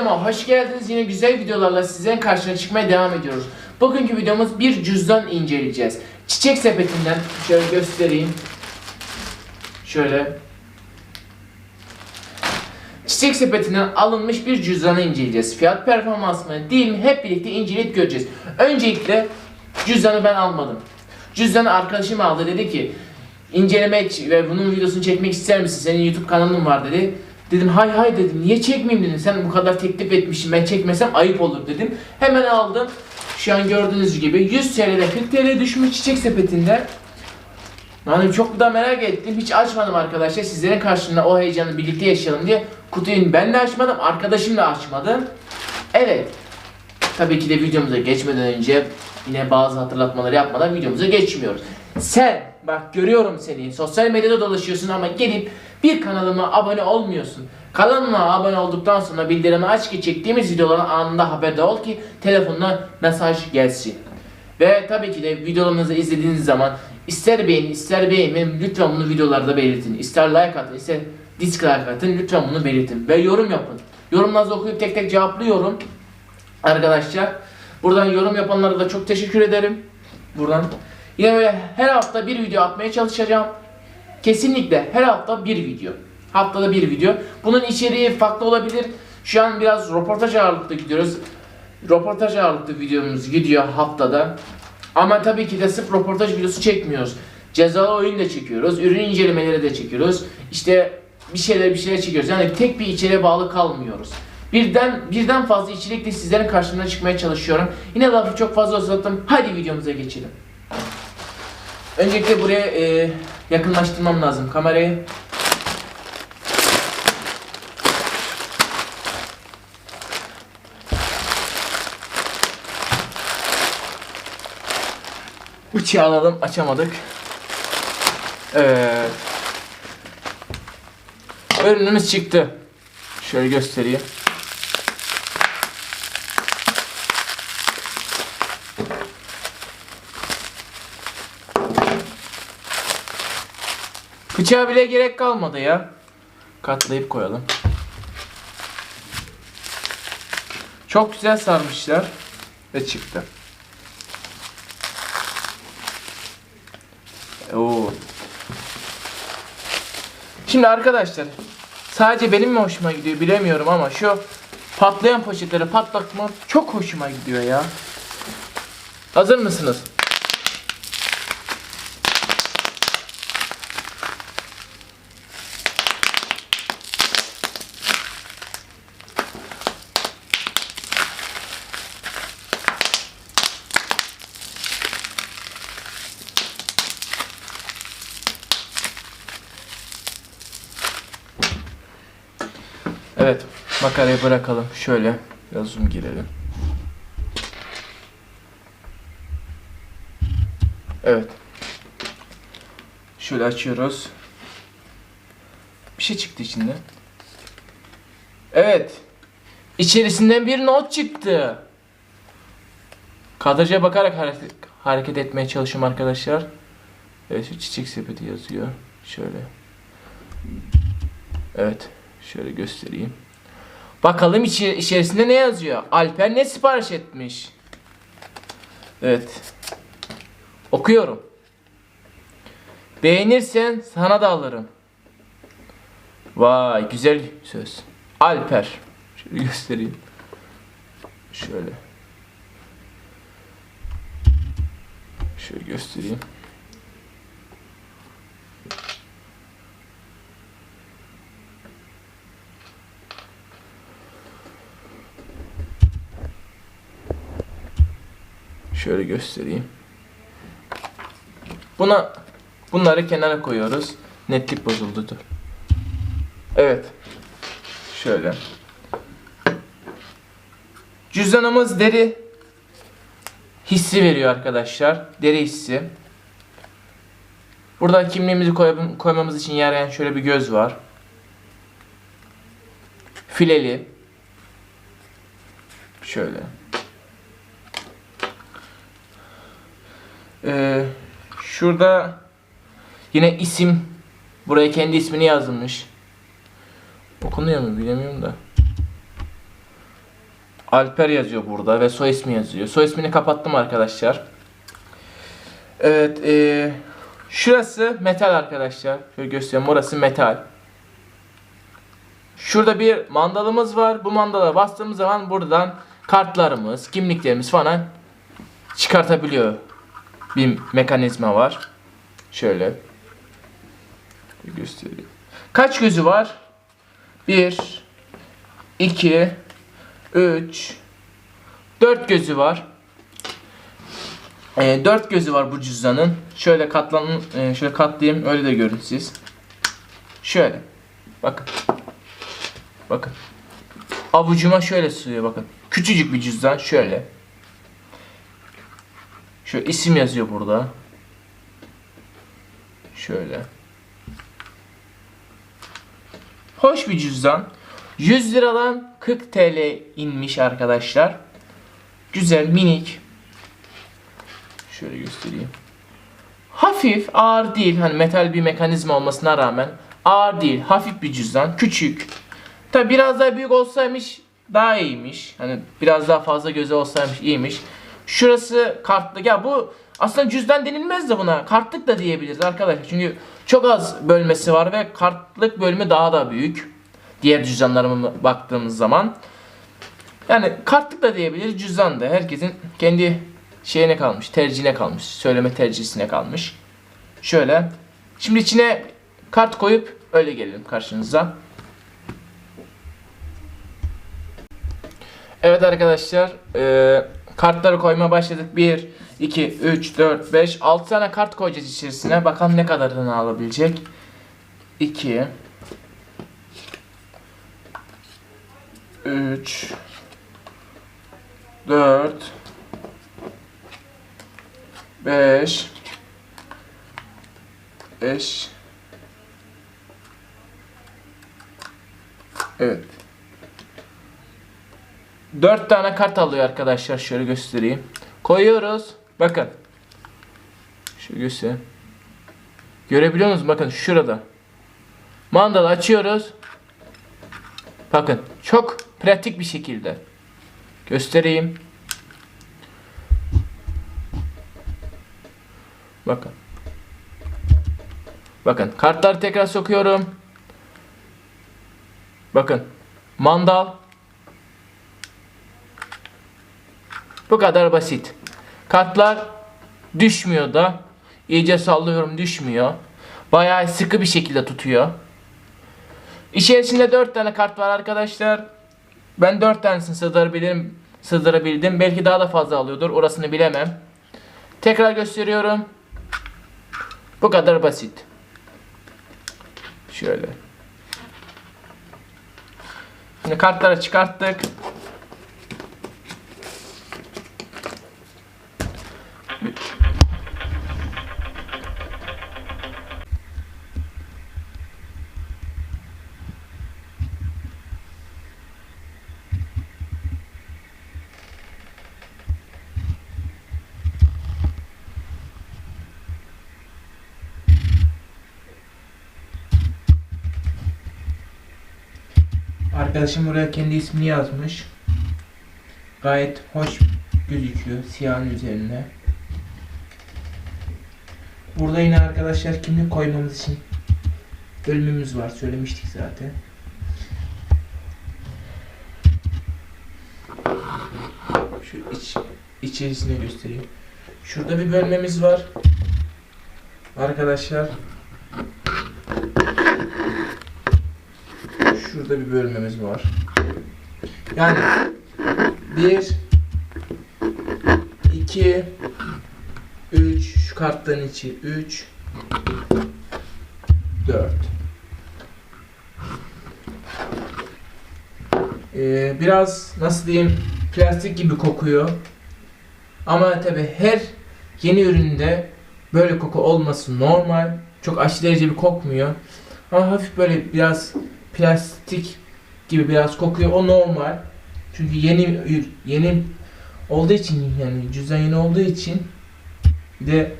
Videoma hoş geldiniz. Yine güzel videolarla sizlerin karşına çıkmaya devam ediyoruz. Bugünkü videomuz bir cüzdan inceleyeceğiz. Çiçek sepetinden şöyle göstereyim. Şöyle. Çiçek sepetinden alınmış bir cüzdanı inceleyeceğiz. Fiyat performans mı değil mi hep birlikte inceleyip göreceğiz. Öncelikle cüzdanı ben almadım. Cüzdanı arkadaşım aldı dedi ki incelemek ve bunun videosunu çekmek ister misin? Senin YouTube kanalın var dedi. Dedim hay hay dedim. Niye çekmeyeyim dedim. Sen bu kadar teklif etmişsin. Ben çekmesem ayıp olur dedim. Hemen aldım. Şu an gördüğünüz gibi 100 TL'den 40 TL düşmüş çiçek sepetinden. Yani çok da merak ettim. Hiç açmadım arkadaşlar. Sizlerin karşısında o heyecanı birlikte yaşayalım diye kutuyu ben de açmadım. Arkadaşım da açmadı. Evet. Tabii ki de videomuza geçmeden önce yine bazı hatırlatmaları yapmadan videomuza geçmiyoruz. Sen bak görüyorum seni sosyal medyada dolaşıyorsun ama gelip bir kanalıma abone olmuyorsun. Kanalıma abone olduktan sonra bildirimi aç ki çektiğimiz videoların anında haberdar ol ki telefonuna mesaj gelsin. Ve tabii ki de videolarımızı izlediğiniz zaman ister beğenin ister beğenmeyin lütfen bunu videolarda belirtin. İster like atın ister dislike atın lütfen bunu belirtin. Ve yorum yapın. Yorumlarınızı okuyup tek tek cevaplıyorum. Arkadaşlar buradan yorum yapanlara da çok teşekkür ederim. Buradan yine böyle her hafta bir video atmaya çalışacağım. Kesinlikle her hafta bir video. Haftada bir video. Bunun içeriği farklı olabilir. Şu an biraz röportaj ağırlıklı gidiyoruz. Röportaj ağırlıklı videomuz gidiyor haftada. Ama tabii ki de sırf röportaj videosu çekmiyoruz. Cezalı oyun da çekiyoruz. Ürün incelemeleri de çekiyoruz. İşte bir şeyler bir şeyler çekiyoruz. Yani tek bir içeriğe bağlı kalmıyoruz. Birden birden fazla içerikle sizlerin karşısına çıkmaya çalışıyorum. Yine lafı çok fazla uzattım. Hadi videomuza geçelim. Öncelikle buraya e, yakınlaştırmam lazım kamerayı. Bıçağı alalım, açamadık. Evet. Ürünümüz çıktı. Şöyle göstereyim. Bıçağa bile gerek kalmadı ya. Katlayıp koyalım. Çok güzel sarmışlar ve çıktı. Oo. Şimdi arkadaşlar sadece benim mi hoşuma gidiyor bilemiyorum ama şu patlayan poşetleri patlatma çok hoşuma gidiyor ya. Hazır mısınız? Evet, makarayı bırakalım. Şöyle biraz zoom girelim. Evet. Şöyle açıyoruz. Bir şey çıktı içinde. Evet. İçerisinden bir not çıktı. Kadraja bakarak hareket, etmeye çalışıyorum arkadaşlar. Evet çiçek sepeti yazıyor. Şöyle. Evet. Şöyle göstereyim. Bakalım içi, içerisinde ne yazıyor? Alper ne sipariş etmiş? Evet. Okuyorum. Beğenirsen sana da alırım. Vay güzel söz. Alper. Şöyle göstereyim. Şöyle. Şöyle göstereyim. Şöyle göstereyim. Buna bunları kenara koyuyoruz. Netlik bozuldu. Dur. Evet. Şöyle. Cüzdanımız deri hissi veriyor arkadaşlar. Deri hissi. Burada kimliğimizi koy- koymamız için yarayan şöyle bir göz var. Fileli. Şöyle. Ee, şurada yine isim buraya kendi ismini yazılmış. Okunuyor mu bilemiyorum da. Alper yazıyor burada ve soy ismi yazıyor. Soy ismini kapattım arkadaşlar. Evet, e, şurası metal arkadaşlar. Şöyle göstereyim. Orası metal. Şurada bir mandalımız var. Bu mandala bastığımız zaman buradan kartlarımız, kimliklerimiz falan çıkartabiliyor. Bir mekanizma var. Şöyle. Göstereyim. Kaç gözü var? 1 2 3 4 gözü var. E, 4 gözü var bu cüzdanın. Şöyle katlan e, şöyle katlayayım öyle de görün siz. Şöyle. Bakın. Bakın. Avucuma şöyle sığıyor bakın. Küçücük bir cüzdan şöyle. Şöyle isim yazıyor burada. Şöyle. Hoş bir cüzdan. 100 liradan 40 TL inmiş arkadaşlar. Güzel, minik. Şöyle göstereyim. Hafif, ağır değil. Hani metal bir mekanizma olmasına rağmen ağır değil. Hafif bir cüzdan, küçük. Tabi biraz daha büyük olsaymış daha iyiymiş. Hani biraz daha fazla gözü olsaymış iyiymiş. Şurası kartlık. Ya bu aslında cüzdan denilmez de buna. Kartlık da diyebiliriz arkadaşlar. Çünkü çok az bölmesi var ve kartlık bölümü daha da büyük. Diğer cüzdanlarıma baktığımız zaman. Yani kartlık da diyebiliriz, cüzdan da. Herkesin kendi şeyine kalmış, tercihine kalmış. Söyleme tercihisine kalmış. Şöyle. Şimdi içine kart koyup öyle gelelim karşınıza. Evet arkadaşlar, e, kartları koyma başladık. 1, 2, 3, 4, 5, 6 tane kart koyacağız içerisine. Bakalım ne kadarını alabilecek. 2, 3, 4, 5, 5, Evet. 4 tane kart alıyor arkadaşlar. Şöyle göstereyim. Koyuyoruz. Bakın. Şöyle göstereyim. Görebiliyor musunuz? Bakın şurada. Mandalı açıyoruz. Bakın. Çok pratik bir şekilde. Göstereyim. Bakın. Bakın. Kartları tekrar sokuyorum. Bakın. Mandal. Bu kadar basit. Kartlar düşmüyor da. İyice sallıyorum düşmüyor. Bayağı sıkı bir şekilde tutuyor. İçerisinde 4 tane kart var arkadaşlar. Ben 4 tanesini sığdırabilirim, sığdırabildim. Belki daha da fazla alıyordur. Orasını bilemem. Tekrar gösteriyorum. Bu kadar basit. Şöyle. Şimdi kartları çıkarttık. Arkadaşım buraya kendi ismini yazmış. Gayet hoş gözüküyor siyahın üzerine. Burada yine arkadaşlar kimlik koymamız için bölümümüz var. Söylemiştik zaten. Şu iç, içerisine göstereyim. Şurada bir bölmemiz var. Arkadaşlar şurada bir bölmemiz var. Yani bir iki üç şu kartların içi üç dört Ee, biraz nasıl diyeyim plastik gibi kokuyor. Ama tabi her yeni üründe böyle koku olması normal. Çok aşırı derece bir kokmuyor. Ama hafif böyle biraz plastik gibi biraz kokuyor. O normal. Çünkü yeni yeni olduğu için yani cüzdan yeni olduğu için bir de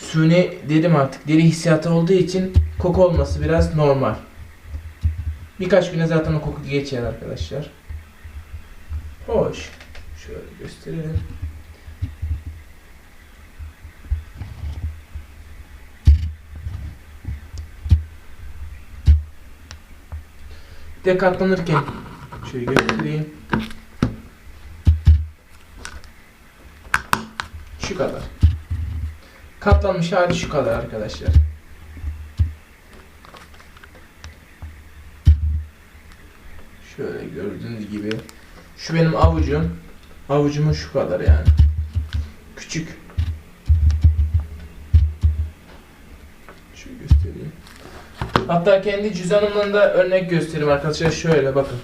suni dedim artık deri hissiyatı olduğu için koku olması biraz normal. Birkaç güne zaten o koku geçer arkadaşlar. Hoş. Şöyle gösterelim. Bir de katlanırken şöyle göstereyim. Şu kadar. Katlanmış hali şu kadar arkadaşlar. Şöyle gördüğünüz gibi. Şu benim avucum. Avucumun şu kadar yani. Küçük. Şöyle göstereyim. Hatta kendi cüzdanımdan da örnek göstereyim arkadaşlar. Şöyle bakın.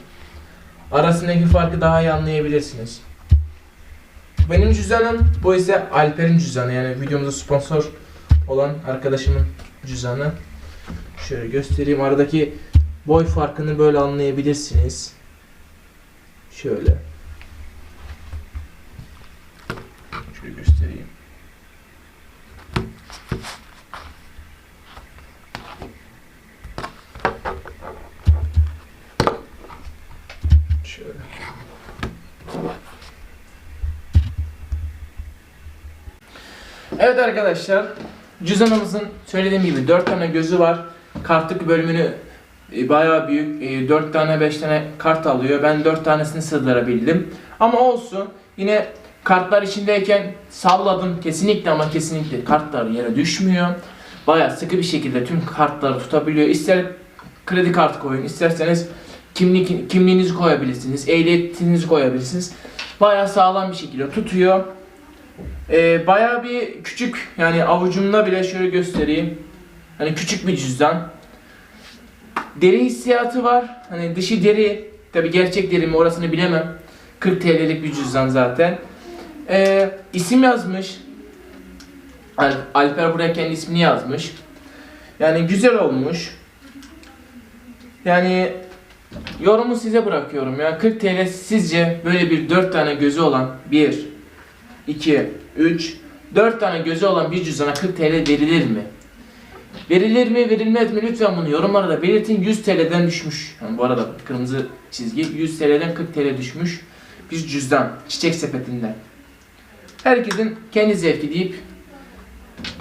Arasındaki farkı daha iyi anlayabilirsiniz. Benim cüzdanım, bu ise Alper'in cüzdanı yani videomuzda sponsor olan arkadaşımın cüzdanı. Şöyle göstereyim. Aradaki boy farkını böyle anlayabilirsiniz. Şöyle. Şöyle göstereyim. Evet arkadaşlar, cüzdanımızın söylediğim gibi 4 tane gözü var. Kartlık bölümünü e, bayağı büyük. E, 4 tane 5 tane kart alıyor. Ben 4 tanesini sığdırabildim. Ama olsun. Yine kartlar içindeyken salladım kesinlikle ama kesinlikle kartlar yere düşmüyor. Bayağı sıkı bir şekilde tüm kartları tutabiliyor. İster kredi kartı koyun, isterseniz kimlik kimliğinizi koyabilirsiniz, ehliyetinizi koyabilirsiniz. Bayağı sağlam bir şekilde tutuyor. Ee, bayağı bir küçük yani avucumda bile şöyle göstereyim. Hani küçük bir cüzdan. Deri hissiyatı var. Hani dışı deri. Tabi gerçek deri mi orasını bilemem. 40 TL'lik bir cüzdan zaten. Ee, isim yazmış. Al- Alper buraya kendi ismini yazmış. Yani güzel olmuş. Yani yorumu size bırakıyorum ya. 40 TL sizce böyle bir 4 tane gözü olan 1 2 3 4 tane gözü olan bir cüzdana 40 TL verilir mi? Verilir mi, verilmez mi? Lütfen bunu yorumlara da belirtin. 100 TL'den düşmüş. Yani bu arada kırmızı çizgi 100 TL'den 40 TL düşmüş. Bir cüzdan çiçek sepetinden. Herkesin kendi zevki deyip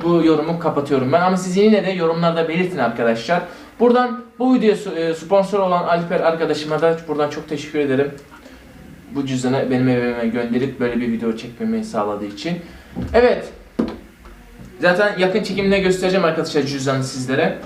bu yorumu kapatıyorum ben. Ama siz yine de yorumlarda belirtin arkadaşlar. Buradan bu videoya su- e, sponsor olan Alper arkadaşıma da buradan çok teşekkür ederim. Bu cüzdanı benim evime gönderip böyle bir video çekmemi sağladığı için. Evet. Zaten yakın çekimde göstereceğim arkadaşlar cüzdanı sizlere.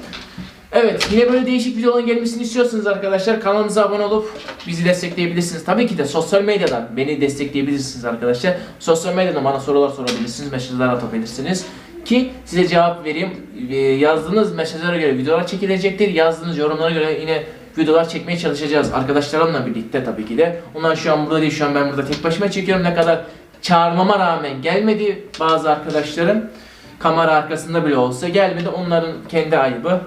Evet, yine böyle değişik videoların gelmesini istiyorsanız arkadaşlar kanalımıza abone olup bizi destekleyebilirsiniz. Tabii ki de sosyal medyadan beni destekleyebilirsiniz arkadaşlar. Sosyal medyadan bana sorular sorabilirsiniz, mesajlar atabilirsiniz. Ki size cevap vereyim. Ee, Yazdığınız mesajlara göre videolar çekilecektir. Yazdığınız yorumlara göre yine videolar çekmeye çalışacağız. Arkadaşlarımla birlikte tabii ki de. Onlar şu an burada değil, şu an ben burada tek başıma çekiyorum. Ne kadar çağırmama rağmen gelmedi bazı arkadaşlarım. Kamera arkasında bile olsa gelmedi. Onların kendi ayıbı.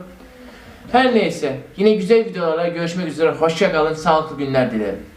Her neyse yine güzel videolarla görüşmek üzere. Hoşça kalın. Sağlıklı günler dilerim.